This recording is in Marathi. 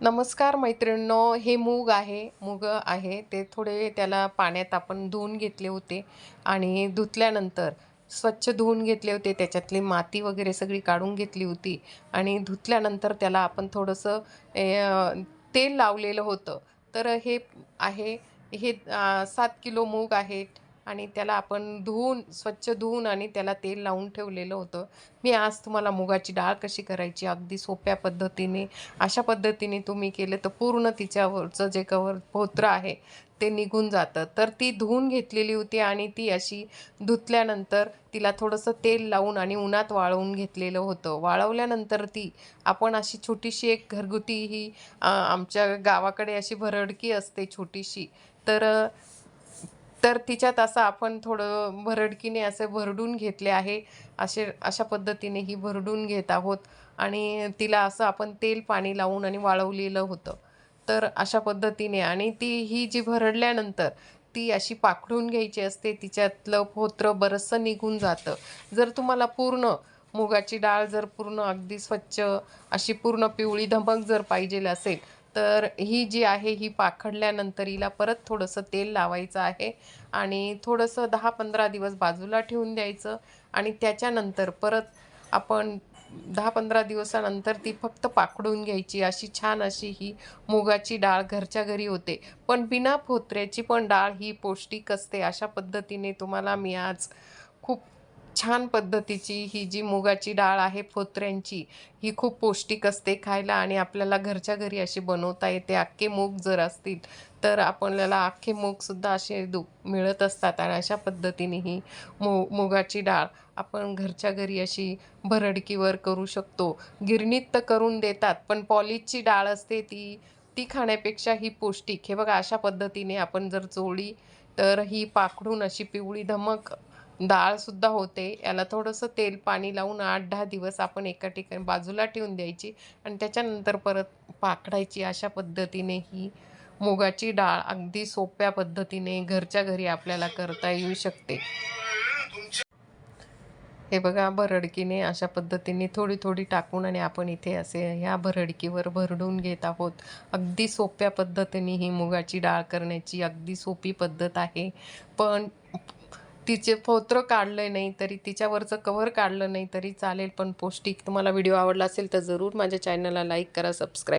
नमस्कार मैत्रिणींनो हे मूग आहे मूग आहे. ते थोडे त्याला पाण्यात आपण धुवून घेतले होते आणि धुतल्यानंतर स्वच्छ धुवून घेतले होते. त्याच्यातली माती वगैरे सगळी काढून घेतली होती आणि धुतल्यानंतर त्याला आपण थोडंसं तेल लावलेलं होतं. तर हे आहे हे सात किलो मूग आहेत आणि त्याला आपण धुवून स्वच्छ धुवून आणि त्याला तेल लावून ठेवलेलं होतं. मी आज तुम्हाला मुगाची डाळ कशी करायची अगदी सोप्या पद्धतीने अशा पद्धतीने तुम्ही केलं तर पूर्ण तिच्यावरचं जे कवर पोत्र आहे ते निघून जातं. तर ती धुवून घेतलेली होती आणि ती अशी धुतल्यानंतर तिला थोडंसं तेल लावून आणि उन्हात वाळवून घेतलेलं होतं. वाळवल्यानंतर ती आपण अशी छोटीशी एक घरगुती ही आमच्या गावाकडे अशी भरडकी असते छोटीशी. तर तर तिच्यात असं आपण थोडं भरडकीने असे भरडून घेतले आहे. असे अशा पद्धतीने ही भरडून घेत आहोत. आणि तिला असं आपण तेल पाणी लावून आणि वाळवलेलं होतं. तर अशा पद्धतीने आणि ती ही जी भरडल्यानंतर ती अशी पाखडून घ्यायची असते तिच्यातलं पोत्र बरंचसं निघून जातं. जर तुम्हाला पूर्ण मुगाची डाळ जर पूर्ण अगदी स्वच्छ अशी पूर्ण पिवळी धमक जर पाहिजे असेल तर ही जी आहे ही पाखडल्यानंतर हिला परत थोडंसं तेल लावायचं आहे आणि थोडंसं दहा पंधरा दिवस बाजूला ठेवून द्यायचं आणि त्याच्यानंतर परत आपण दहा पंधरा दिवसानंतर ती फक्त पाकडून घ्यायची. अशी छान अशी ही मुगाची डाळ घरच्या घरी होते. पण बिना फोत्र्याची पण डाळ ही पौष्टिक असते. अशा पद्धतीने तुम्हाला मी आज खूप छान पद्धतीची ही जी मुगाची डाळ आहे फोत्र्यांची ही खूप पौष्टिक असते खायला आणि आपल्याला घरच्या घरी अशी बनवता येते. अख्खे मूग जर असतील तर आपल्याला अख्खे मूगसुद्धा असे दु मिळत असतात आणि अशा पद्धतीने ही मु मुगाची डाळ आपण घरच्या घरी अशी भरडकीवर करू शकतो. गिरणीत तर करून देतात पण पॉलिशची डाळ असते ती ती खाण्यापेक्षा ही पौष्टिक. हे बघा अशा पद्धतीने आपण जर चोळी तर ही पाखडून अशी पिवळी धमक डाळसुद्धा होते. याला थोडंसं तेल पाणी लावून आठ दहा दिवस आपण एका ठिकाणी बाजूला ठेवून द्यायची आणि त्याच्यानंतर परत पाकडायची अशा पद्धतीने ही मुगाची डाळ अगदी सोप्या पद्धतीने घरच्या घरी आपल्याला करता येऊ शकते. हे बघा भरडकीने अशा पद्धतीने थोडी थोडी टाकून आणि आपण इथे असे ह्या भरडकीवर भरडून घेत आहोत. अगदी सोप्या पद्धतीने ही मुगाची डाळ करण्याची अगदी सोपी पद्धत आहे. पण तिचे फोत्र काढलं नाही तरी तिच्यावरचं कव्हर काढलं नाही तरी चालेल. पण पौष्टिक तुम्हाला व्हिडिओ आवडला असेल तर जरूर माझ्या चॅनलला लाईक करा सबस्क्राईब